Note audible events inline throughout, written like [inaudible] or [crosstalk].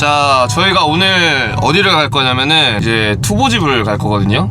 자, 저희가 오늘 어디를 갈 거냐면은 이제 투보집을 갈 거거든요.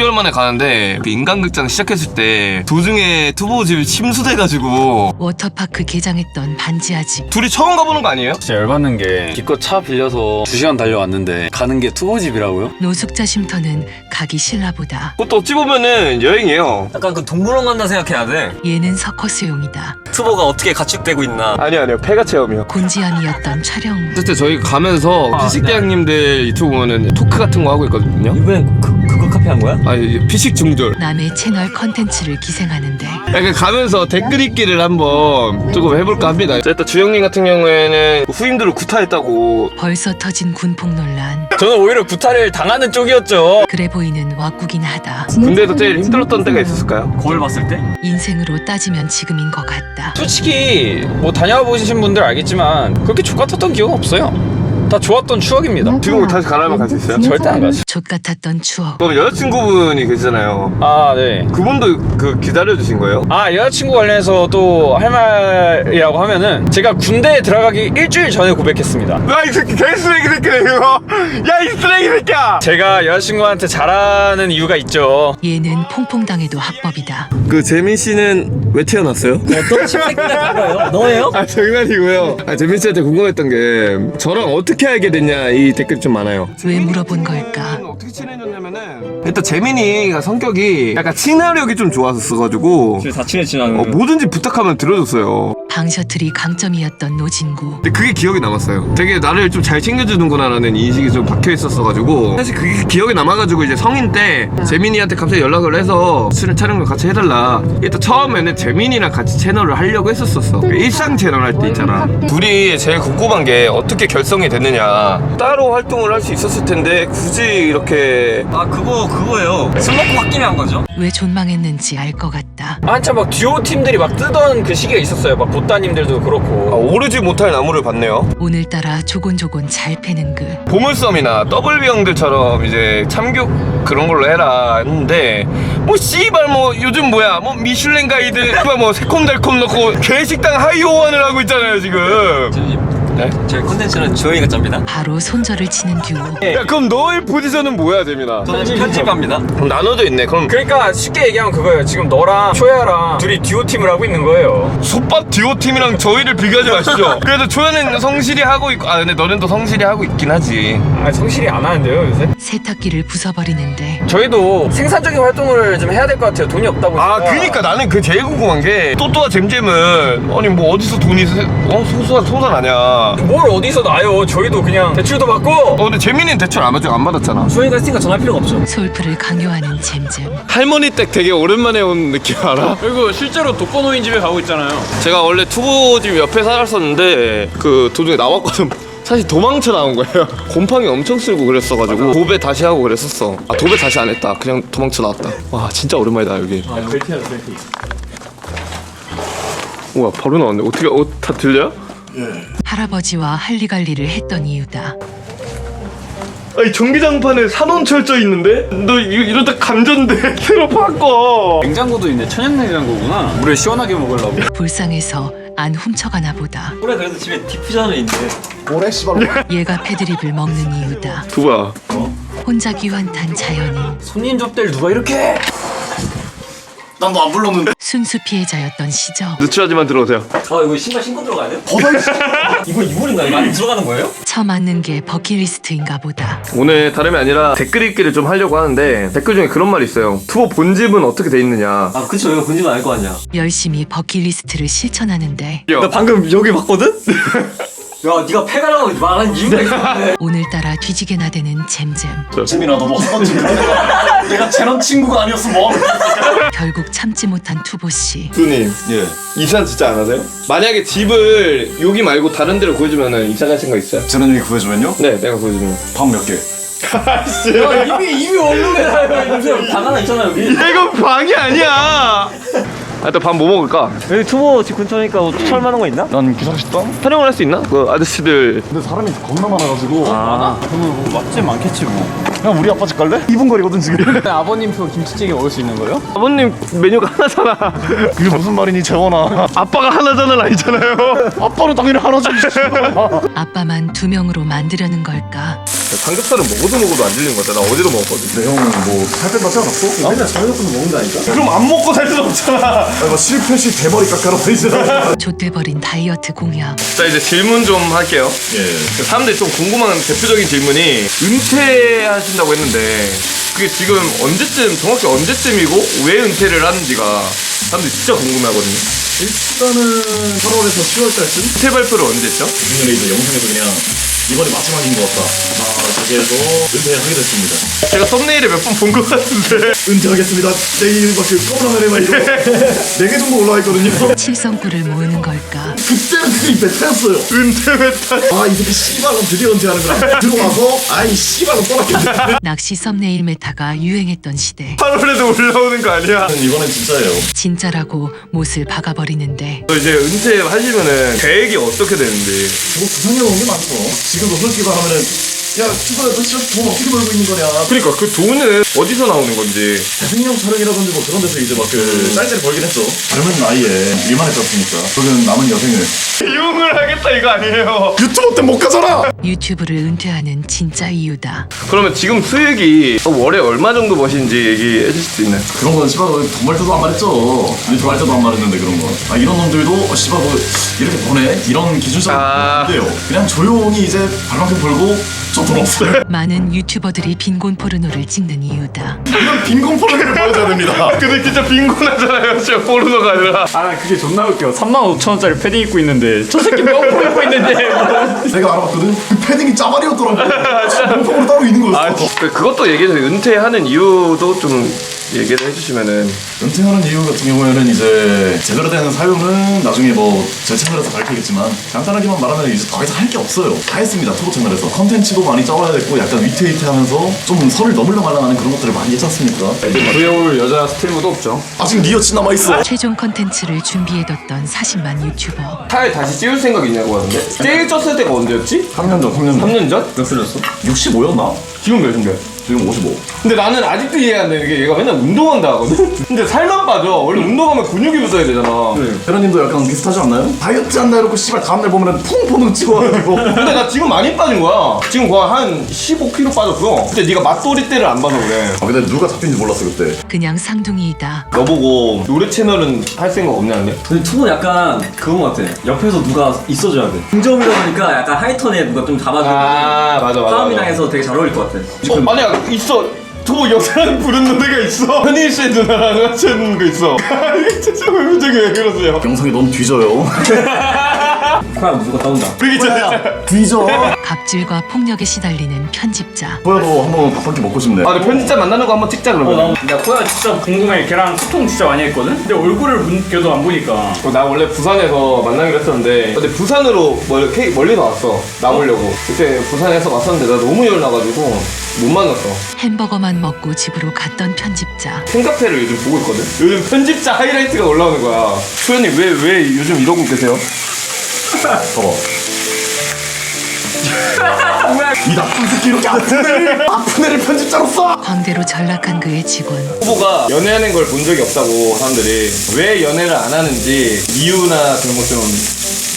육 개월 만에 가는데 그 인간극장 시작했을 때 도중에 투보 집이 침수돼가지고 워터파크 개장했던 반지하 집. 둘이 처음 가보는 거 아니에요? 진짜 열받는 게 기껏 차 빌려서 2시간 달려왔는데 가는 게 투보집이라고요? 노숙자 쉼터는 가기 싫나보다. 그것도 어찌 보면은 여행이에요. 약간 그 동물원 간다 생각해야 돼. 얘는 서커스용이다. 투보가 어떻게 가축되고 있나. 아니 아니요 폐가 체험이요. 곤지암이었던 촬영. 어쨌든 저희 가면서 아, 피식 네. 대학님들 유튜브 보면은 토크 같은 거 하고 있거든요. 이번엔 그, 그거 한 거야? 아니 피식 중졸. 남의 채널 컨텐츠를 기생하는데 약간 가면서 댓글 읽기를 한번 조금 해볼까 합니다. 일단 주영님 같은 경우에는 후임들을 구타했다고. 벌써 터진 군폭 논란. 저는 오히려 구타를 당하는 쪽이었죠. 그래 보이는 왁구긴 하다. 군대에서 제일 힘들었던 때가 있었을까요? 거울 봤을 때? 인생으로 따지면 지금인 것 같다. 솔직히 뭐 다녀보신 분들 알겠지만 그렇게 족같았던 기억은 없어요. 다 좋았던 추억입니다. 지금 다시 가라면 갈 수 있어요? 절대 안 가죠. 족 같았던 추억. 그럼 여자친구분이 계시잖아요. 아 네. 그분도 그 기다려주신 거예요? 아 여자친구 관련해서 또 할 말이라고 하면은 제가 군대에 들어가기 일주일 전에 고백했습니다. 야 이 새끼 개쓰레기 새끼네 이거. 야 이 쓰레기 새끼야. 제가 여자친구한테 잘하는 이유가 있죠. 얘는 퐁퐁당해도 합법이다. 그 재민 씨는 왜 태어났어요? 어떤 신새끼가 된 거예요? 너예요? 아 장난이고요. 아 재민 씨한테 궁금했던 게 저랑 어떻게 알게 됐냐 이 댓글이 좀 많아요. 왜 물어본 걸까? 일단 재민이가 성격이 약간 친화력이 좀 좋았었어가지고 다 친해지나는 어, 뭐든지 부탁하면 들어줬어요. 방셔틀이 강점이었던 노진구. 근데 그게 기억이 남았어요. 되게 나를 좀 잘 챙겨주는구나라는 인식이 좀 박혀 있었어가지고 사실 그게 기억에 남아가지고 이제 성인 때 재민이한테 갑자기 연락을 해서 수련 촬영을 같이 해달라. 일단 처음에는 재민이랑 같이 채널을 하려고 했었었어. 그 일상 채널 할 때 있잖아. 둘이 제일 궁금한 게 어떻게 결성이 됐느냐. 따로 활동을 할 수 있었을 텐데 굳이 이렇게 아 그거 그거예요. 술 먹고 홧김에 한 거죠. 왜 존망했는지 알 것 같다. 한참 막 듀오 팀들이 막 뜨던 그 시기가 있었어요. 막 보따님들도 아, 그렇고. 오르지 못할 나무를 봤네요. 오늘따라 조곤조곤 잘 패는 그. 보물섬이나 더블비 형들처럼 이제 참교육 그런 걸로 해라 했는데 뭐 씨발 뭐 요즘 뭐야 뭐 미슐랭 가이드 뭐 새콤달콤 넣고 개식당 하이오원을 하고 있잖아요 지금 네? 저희 콘텐츠는 조용히가 짭니다. 바로 손절을 치는 듀오. 야 그럼 너의 포지션은 뭐야 재민아 저는 편집갑니다. 그럼 나눠져 있네 그럼 그러니까 쉽게 얘기하면 그거예요. 지금 너랑 초야랑 둘이 듀오 팀을 하고 있는 거예요. 솥밥 듀오 팀이랑 저희를 비교하지 마시죠 [laughs] 그래도 초연은 성실히 하고 있고 아 근데 너는 또 성실히 하고 있긴 하지 아 성실히 안 하는데요 요새? 세탁기를 부숴버리는데 저희도 생산적인 활동을 좀 해야 될 것 같아요. 돈이 없다 보니까. 아 그니까 나는 그 제일 궁금한 게 또또와 잼잼은 아니 뭐 어디서 돈이 세- 어 소소한 소산하냐 뭘 어디서 나요? 저희도 그냥 대출도 받고 어 근데 재민이는 대출 안, 받, 안 받았잖아 조용히가 있으니까 전할 필요가 없죠. 솔프를 강요하는 잼잼. 할머니 댁 되게 오랜만에 온 느낌 알아? [laughs] 그리고 실제로 독거노인 집에 가고 있잖아요. 제가 원래 투보집 옆에 살았었는데 그 도중에 나왔거든 [laughs] 사실 도망쳐 나온 거예요 [laughs] 곰팡이 엄청 쓸고 그랬어가지고 도배 다시 하고 그랬었어 아 도배 다시 안 했다 그냥 도망쳐 나왔다 와 진짜 오랜만이다 여기 아 벨트야 벨트. 우와 바로 나왔네 어떻게 어, 다 들려? 할아버지와 할리갈리를 했던 이유다. 아니 전기장판에 산원 철저 있는데? 너 이, 이러다 감전돼 [laughs] 새로 바꿔 냉장고도 있네. 천연 냉장고구나. 물을 시원하게 먹으려고. 불쌍해서 안 훔쳐가나 보다. 그래 그래도 집에 디퓨저는 있는데. [laughs] 얘가 패드립을 먹는 이유다. 두바 혼자 귀환탄 자연인. 손님 접대를 누가 이렇게 해? 난 너 안 불렀는데. 순수 피해자였던 시절. 누추하지만 들어오세요 아 이거 신발 신고 들어가야 돼요? [laughs] 이거 이불인가? 이거 안 들어가는 거예요? 처맞는 게 버킷리스트인가 보다. 오늘 다름이 아니라 댓글 읽기를 좀 하려고 하는데 댓글 중에 그런 말이 있어요 투보 본집은 어떻게 돼 있느냐 아 그쵸 이거 본지는 알거 아니야. 열심히 버킷리스트를 실천하는데 나 방금 여기 봤거든? [laughs] 야 네가 패가라고 말한 이유가 있었는데. 오늘따라 뒤지게 나대는 잼잼. 재민아 너도 헛던 줄 알아. 내가 제넌 친구가 아니었으면 뭐 결국 참지 못한 투보씨. 두님 예. 이사 진짜 안 하세요? 만약에 집을 여기 말고 다른 데로 구해주면 이사 갈 생각 있어요? 재넌이 구해주면요? 네 내가 구해주면 방 몇 개? 이미 이미 원룸에 살고 있는데 [laughs] 방 하나 있잖아 여기. 이건 방이 아니야 아, 또밥뭐 먹을까? 여기 투보 집 근처니까 뭐 추천할 만한 거 있나? 난 기사식당? 촬영을 할 수 있나? 그 아저씨들 근데 사람이 겁나 많아가지고 아, 그러면 뭐 맛집 많겠지 뭐 그냥 우리 아빠 집 갈래? 2분 거리거든 지금 [laughs] 아버님 표 김치찌개 먹을 수 있는 거예요? 아버님 메뉴가 하나잖아 그게 무슨 말이니 재원아 아빠가 하나잖아 아니잖아요 아빠는 당연히 하나지 아빠만 두 명으로 만들려는 걸까? 삼겹살은 먹어도 먹어도 안 질리는 거잖아 어제도 먹었거든 내 형은 뭐살 뺀다 하지 않았어? 맨날 저녁부터 먹는다니까? 그럼 안 먹고 살 수는 없잖아 아니 뭐 실패 시 대머리 깎아라 이제 좆돼버린 [laughs] 다이어트 공약. 자 이제 질문 좀 할게요 예 사람들이 좀 궁금한 대표적인 질문이 은퇴하신다고 했는데 그게 지금 언제쯤 정확히 언제쯤이고 왜 은퇴를 하는지가 사람들이 진짜 궁금해하거든요 일단은 8월에서 10월달쯤 은퇴 발표를 언제 했죠? 오늘 이제 영상에서 그냥 이번이 마지막인 것 같다. 아 자기에서 은퇴하게 됐습니다. 제가 썸네일에 몇번 본 것 같은데 은퇴하겠습니다. 내일밖에 검은 화면에 막 4개 정도 올라와 있거든요. 칠성구를 모으는 걸까? 그때는 그게 베타였어요. 은퇴 메타 아이 새끼 씨발로 드디어 은퇴하는구나 들어와서 아이 씨발로 떠났겠네 [laughs] 낚시 썸네일 메타가 유행했던 시대. 8월에도 올라오는 거 아니야? 이번엔 진짜예요. 진짜라고 못을 박아버리는데. 또 이제 은퇴하시면은 계획이 어떻게 되는지. 뭐 부상해온 게 많죠. 지금도 솔직히 말하면은 야 추가야 너 진짜 돈 어떻게 벌고 있는 거냐? 그러니까 그 돈은 어디서 나오는 건지. 대생령 촬영이라든지 뭐 그런 데서 이제 막그 짤짤이 벌긴 했죠 젊은 나이에 일만 했었으니까 그러면 남은 여생을 이용을 하겠다 이거 아니에요. 유튜브 때 못 가잖아! 유튜브를 은퇴하는 진짜 이유다. 그러면 지금 수익이 월에 얼마 정도 버시는지 얘기해 주실 수 있나요? 그런 건 씨발 돈벌 때도 안 말했죠 할 때도 안 말했는데 그런 거아 이런 놈들도 어, 씨발 뭐 이렇게 보내 이런 기준상 아. 안 돼요. 그냥 조용히 이제 발만큼 벌고 없어요. 많은 유튜버들이 빈곤 포르노를 찍는 이유다. 이건 빈곤 포르노를 보여줘야 [laughs] 됩니다. 근데 진짜 빈곤하잖아요. 진짜 포르노가 아니라. 아 그게 존나 웃겨. 3만 5천 원짜리 패딩 입고 있는데 저 새끼 명품 입고 있는데. [laughs] 내가 알아봤거든? 그 패딩이 짜발이었더라고. 몸통으로 따로 있는 거였어. 아 그- 그것도 얘기해서 은퇴하는 이유도 좀 얘기를 해주시면은 은퇴하는 이유 같은 경우에는 이제 제대로 된 사용은 나중에 뭐 제 채널에서 밝히겠지만 간단하게만 말하면 이제 더 이상 할 게 없어요 다 했습니다 투보 채널에서 컨텐츠도 많이 짜와야 됐고 약간 위태위태하면서 좀 선을 넘으려 말랑하는 그런 것들을 많이 했지 않습니까 구해올 여자 스트리머도 없죠 아직 리어치 남아있어 최종 컨텐츠를 준비해뒀던 40만 유튜버. 차에 다시 찍을 생각 있냐고 하는데 제일 쪘을 때가 언제였지? 3년 전 3년 전 3년 전? 몇 살이었어? 65였나? 지금 몇인데? 지금 55 근데 나는 아직도 이해가 안 되는 게 얘가 맨날 운동한다 하거든? [laughs] 근데 살만 빠져. 원래 운동하면 근육이 붙어야 되잖아. 테라님도 약간 비슷하지 않나요? 다이어트 한다 이러고 씨발 다음날 보면은 퐁퐁 찍어가지고. [laughs] 근데 나 지금 많이 빠진 거야. 지금 거의 한 15kg 빠졌어. 근데 네가 맛돌이 때를 안 봐서 그래. 아 근데 누가 잡힌지 몰랐어 그때. 그냥 쌍둥이이다. 너보고 노래 채널은 할 생각 없냐는데? 근데 투보는 약간 그건 것 같아. 옆에서 누가 있어줘야 돼. 중저음이다 보니까 약간 하이톤에 누가 좀 잡아주고 아 맞아 맞아 싸움이랑 해서 되게 잘 어울릴 것 같아. 어, 아니야 있어. 또 여자랑 부른 노래가 있어. 현희 씨 누나랑 같이 하는 거 있어. 진짜 왜 표정이 왜 그러세요? 영상이 너무 뒤져요 [laughs] 코야 누가 떠온다. 그게 진짜 뒤져. 갑질과 폭력에 시달리는 편집자. 보여도 한번 밥한끼 먹고 싶네. 아 근데 편집자 만나는 거 한번 찍자 그러면. 나 코야 진짜 궁금해. 걔랑 소통 진짜 많이 했거든? 근데 얼굴을 문- 걔도 안 보니까. 어, 나 원래 부산에서 만나기로 했었는데 근데 부산으로 멀, 케이 멀리서 왔어. 나오려고. 그때 부산에서 왔었는데 나 너무 열나가지고 못 만났어. 햄버거만 먹고 집으로 갔던 편집자. 팬카페를 요즘 보고 있거든? 요즘 편집자 하이라이트가 올라오는 거야. 소연님 왜, 왜 요즘 이러고 계세요? 봐봐 이 나쁜 새끼 이렇게 아픈 애를 아픈 애를 편집자로 써 광대로 전락한 그의 직원. 후보가 연애하는 걸 본 적이 없다고 사람들이. 왜 연애를 안 하는지 이유나 그런 거좀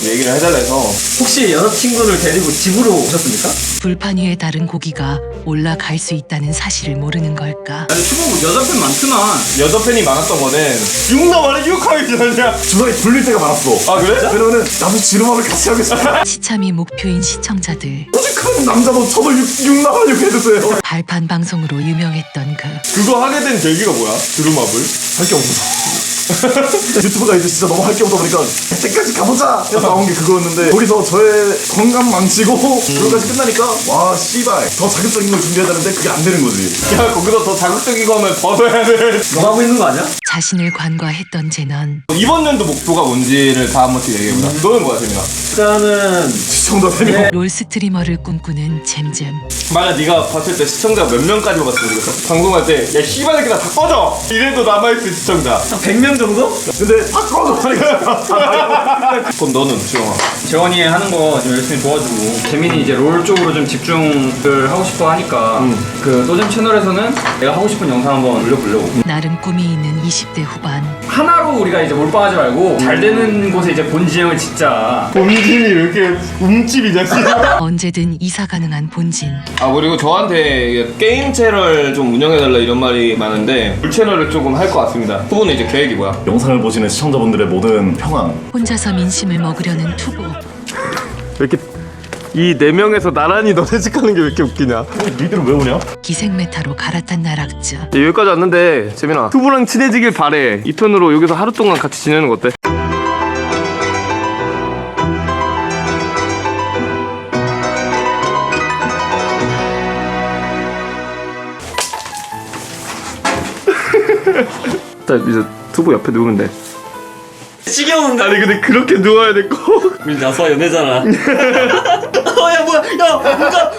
얘기를 해달라 해서 혹시 여자친구를 데리고 집으로 오셨습니까? 불판 위에 다른 고기가 올라갈 수 있다는 사실을 모르는 걸까? 아니 투보 여자 팬 많구나 여자 팬이 많았던 거는 육나 말해 육하기 전이야 주사위 불릴 때가 많았어 아 그래? 그러면은 나도 지름함을 같이 하겠어 [laughs] 시참이 목표인 시청자들. 오직한 남자도 저도 육, 육나가려고 해주세요 발판 방송으로 유명했던 그. 그거 하게 된 계기가 뭐야? 드루마블? 할 게 없어 [laughs] 유튜브가 이제 진짜 너무 할 게 없다 보니까 그때까지 가보자! 해서 나온 게 그거였는데 거기서 저의 건강 망치고 그거까지 끝나니까 와 씨발. 더 자극적인 걸 준비해야 되는데 그게 안 되는 거지. 야 거기서 더 자극적인 거 하면 벗어야 돼. 너 하고 있는 거 아니야? 자신을 관과했던 제넌. 이번 연도 목표가 뭔지를 다 한 번씩 얘기해보자. 너는 뭐야 재민아? 일단은 시청자 3명 롤 스트리머를 꿈꾸는 잼잼. 만약 네가 봤을 때 시청자 몇 명까지 봤으면 좋겠어? 방송할 때 야 씨발 새끼다 다 꺼져! 이래도 남아있을 시청자. 한 100명 정도? 근데 탁 꺼져버리니까 [laughs] 그럼 너는 주영아? 재원이 하는 거 좀 열심히 도와주고 재민이 이제 롤 쪽으로 좀 집중을 하고 싶어 하니까 그 또잼 채널에서는 내가 하고 싶은 영상 한번 올려보려고. 나름 꿈이 있는 20대 후반. 하나로 우리가 이제 몰빵하지 말고 잘 되는 곳에 이제 본지형을 짓자. 본진이 왜 이렇게 움집이냐 언제든 이사 가능한 본진. 아 그리고 저한테 게임 채널 좀 운영해달라 이런 말이 많은데 물 채널을 조금 할 것 같습니다. 후보는 이제 계획이 뭐야? 영상을 보시는 시청자분들의 모든 평안. 혼자서 민심을 먹으려는 투보. 왜 이렇게 이 네 명에서 나란히 너네직하는 게 왜 이렇게 웃기냐 니들은 왜 오냐? 기생메타로 갈아탄 나락자 네, 여기까지 왔는데 재민아 투부랑 친해지길 바래 이 편으로 여기서 하루 동안 같이 지내는 거 어때? [laughs] 자 이제 투부 옆에 누우면 돼 지겨운데 아니 근데 그렇게 누워야 돼 꼭. 우리 나서 연애잖아 [laughs] 어야 뭐야 야